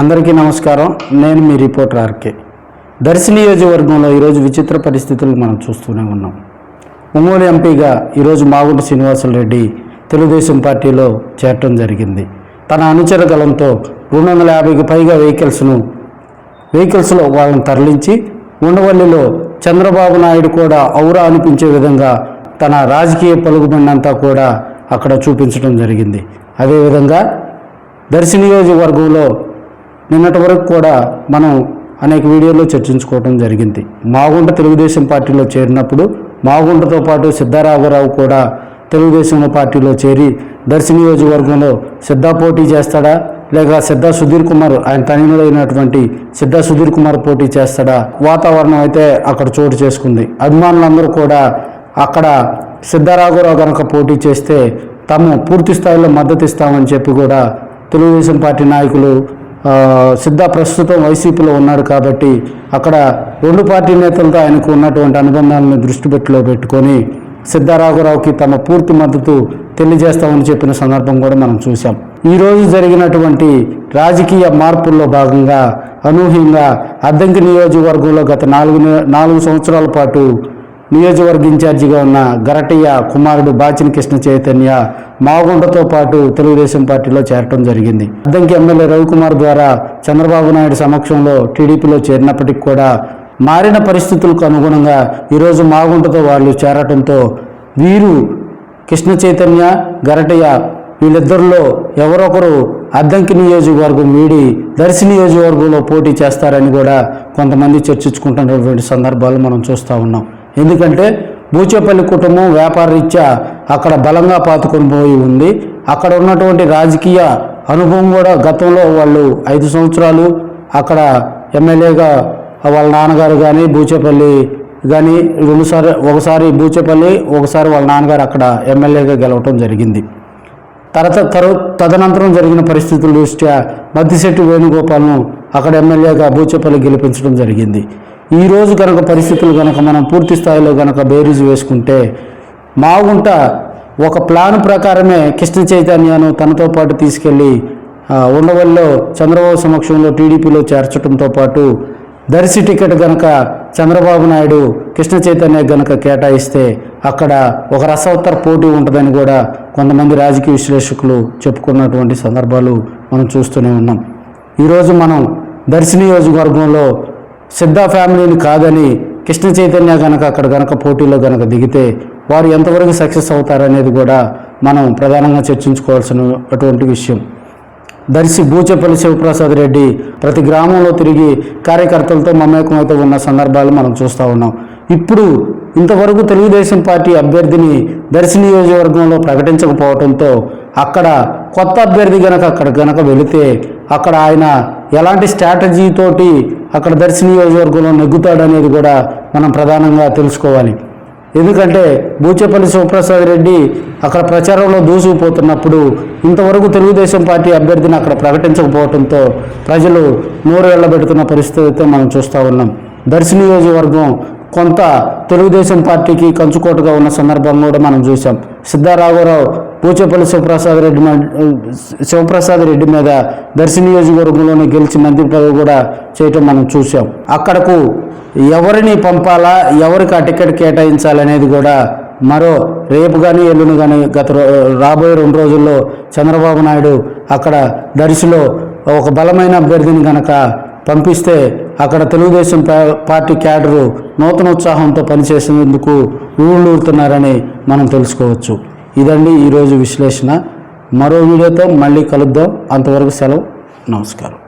అందరికీ నమస్కారం. నేను మీ రిపోర్టర్ ఆర్కే. దర్శి నియోజకవర్గంలో ఈరోజు విచిత్ర పరిస్థితులు మనం చూస్తూనే ఉన్నాం. ఒంగోలు ఎంపీగా ఈరోజు మాగుంట శ్రీనివాసరెడ్డి తెలుగుదేశం పార్టీలో చేరటం జరిగింది. తన అనుచర దళంతో రెండు వందల యాభైకి పైగా వెహికల్స్ను వెహికల్స్లో వాళ్ళని తరలించి ఉండవల్లిలో చంద్రబాబు నాయుడు కూడా ఔరా అనిపించే విధంగా తన రాజకీయ పలుకుబడినంతా కూడా అక్కడ చూపించడం జరిగింది. అదేవిధంగా దర్శి నియోజకవర్గంలో నిన్నటి వరకు కూడా మనం అనేక వీడియోల్లో చర్చించుకోవడం జరిగింది. మాగుంట తెలుగుదేశం పార్టీలో చేరినప్పుడు మాగుంటతో పాటు సిద్ధారాఘరావు కూడా తెలుగుదేశం పార్టీలో చేరి దర్శి నియోజకవర్గంలో సిద్ధా పోటీ చేస్తాడా? లేక సిద్ధా సుధీర్ కుమార్ ఆయన తనయుడైనటువంటి సిద్ధా సుధీర్ కుమార్ పోటీ చేస్తాడా? వాతావరణం అయితే అక్కడ చోటు చేసుకుంది. అభిమానులందరూ కూడా అక్కడ సిద్ధరాఘవరావు కనుక పోటీ చేస్తే తాము పూర్తి స్థాయిలో మద్దతు ఇస్తామని చెప్పి కూడా తెలుగుదేశం పార్టీ నాయకులు సిద్ధ ప్రస్తుతం వైసీపీలో ఉన్నాడు కాబట్టి అక్కడ రెండు పార్టీ నేతలతో ఆయనకు ఉన్నటువంటి అనుబంధాలను దృష్టి పెట్టిలో పెట్టుకొని సిద్ధారాఘవరావుకి తమ పూర్తి మద్దతు తెలియజేస్తామని చెప్పిన సందర్భం కూడా మనం చూసాం ఈరోజు జరిగినటువంటి రాజకీయ మార్పుల్లో భాగంగా అనూహ్యంగా అద్దంకి నియోజకవర్గంలో గత నాలుగు నాలుగు సంవత్సరాల పాటు నియోజకవర్గ ఇన్ఛార్జిగా ఉన్న గరటయ్య కుమారుడు బాచిన కృష్ణ చైతన్య మాగుంటతో పాటు తెలుగుదేశం పార్టీలో చేరటం జరిగింది. అద్దంకి ఎమ్మెల్యే రవికుమార్ ద్వారా చంద్రబాబు నాయుడు సమక్షంలో టీడీపీలో చేరినప్పటికీ కూడా మారిన పరిస్థితులకు అనుగుణంగా ఈరోజు మాగుంటతో వాళ్ళు చేరటంతో వీరు కృష్ణ చైతన్య గరటయ్య వీళ్ళిద్దరిలో ఎవరొకరు అద్దంకి నియోజకవర్గం వీడి దర్శి నియోజకవర్గంలో పోటీ చేస్తారని కూడా కొంతమంది చర్చించుకుంటున్నటువంటి సందర్భాలు మనం చూస్తూ ఉన్నాం. ఎందుకంటే బూచేపల్లి కుటుంబం వ్యాపారరీత్యా అక్కడ బలంగా పాతుకొని పోయి ఉంది. అక్కడ ఉన్నటువంటి రాజకీయ అనుభవం కూడా గతంలో వాళ్ళు ఐదు సంవత్సరాలు అక్కడ ఎమ్మెల్యేగా వాళ్ళ నాన్నగారు కానీ బూచేపల్లి కానీ రెండుసారి ఒకసారి బూచేపల్లి ఒకసారి వాళ్ళ నాన్నగారు అక్కడ ఎమ్మెల్యేగా గెలవటం జరిగింది. తర్వాత తరు తదనంతరం జరిగిన పరిస్థితుల దృష్ట్యా మద్దిశెట్టి వేణుగోపాల్ను అక్కడ ఎమ్మెల్యేగా బూచేపల్లి గెలిపించడం జరిగింది. ఈ రోజు కనుక పరిస్థితులు కనుక మనం పూర్తి స్థాయిలో కనుక బేరీజు వేసుకుంటే మాగుంట ఒక ప్లాన్ ప్రకారమే కృష్ణ చైతన్యను తనతో పాటు తీసుకెళ్ళి ఉండవల్లో చంద్రబాబు సమక్షంలో టీడీపీలో చేర్చడంతో పాటు దర్శి టికెట్ గనక చంద్రబాబు నాయుడు కృష్ణ చైతన్య గనక కేటాయిస్తే అక్కడ ఒక రసవత్తర పోటీ ఉంటుందని కూడా కొంతమంది రాజకీయ విశ్లేషకులు చెప్పుకున్నటువంటి సందర్భాలు మనం చూస్తూనే ఉన్నాం. ఈరోజు మనం దర్శి నియోజకవర్గంలో సిద్ధా ఫ్యామిలీని కాదని కృష్ణ చైతన్య గనక అక్కడ కనుక పోటీలో కనుక దిగితే వారు ఎంతవరకు సక్సెస్ అవుతారనేది కూడా మనం ప్రధానంగా చర్చించుకోవాల్సిన అటువంటి విషయం. దర్శి బూచేపల్లి శివప్రసాద్ రెడ్డి ప్రతి గ్రామంలో తిరిగి కార్యకర్తలతో మమేకమవుతూ ఉన్న సందర్భాలు మనం చూస్తూ ఉన్నాం. ఇప్పుడు ఇంతవరకు తెలుగుదేశం పార్టీ అభ్యర్థిని దర్శి నియోజకవర్గంలో ప్రకటించకపోవడంతో అక్కడ కొత్త అభ్యర్థి గనక అక్కడ గనక వెళితే అక్కడ ఆయన ఎలాంటి స్ట్రాటజీతోటి అక్కడ దర్శి నియోజకవర్గంలో నెగ్గుతాడనేది కూడా మనం ప్రధానంగా తెలుసుకోవాలి. ఎందుకంటే బూచేపల్లి శివప్రసాద్ రెడ్డి అక్కడ ప్రచారంలో దూసుకుపోతున్నప్పుడు ఇంతవరకు తెలుగుదేశం పార్టీ అభ్యర్థిని అక్కడ ప్రకటించకపోవడంతో ప్రజలు నోరు వెళ్ళబెడుతున్న పరిస్థితి అయితే మనం చూస్తూ ఉన్నాం. దర్శి నియోజకవర్గం కొంత తెలుగుదేశం పార్టీకి కంచుకోటగా ఉన్న సందర్భం కూడా మనం చూసాం సిద్ధారాఘవరావు పూచేపల్లి శివప్రసాద్ రెడ్డి శివప్రసాద్ రెడ్డి మీద దర్శి నియోజకవర్గంలోనే గెలిచి మంత్రి పదవి కూడా చేయటం మనం చూసాం అక్కడకు ఎవరిని పంపాలా ఎవరికి ఆ టికెట్ కేటాయించాలనేది కూడా మరో రేపు కానీ ఎల్లుండి కానీ గత రాబోయే రెండు రోజుల్లో చంద్రబాబు నాయుడు అక్కడ దర్శిలో ఒక బలమైన అభ్యర్థిని కనుక పంపిస్తే అక్కడ తెలుగుదేశం పార్టీ క్యాడరు నూతన ఉత్సాహంతో పనిచేసేందుకు ఊళ్ళూరుతున్నారని మనం తెలుసుకోవచ్చు. ఇదండి ఈరోజు విశ్లేషణ. మరో వీడియోతో మళ్ళీ కలుద్దాం. అంతవరకు సెలవు. నమస్కారం.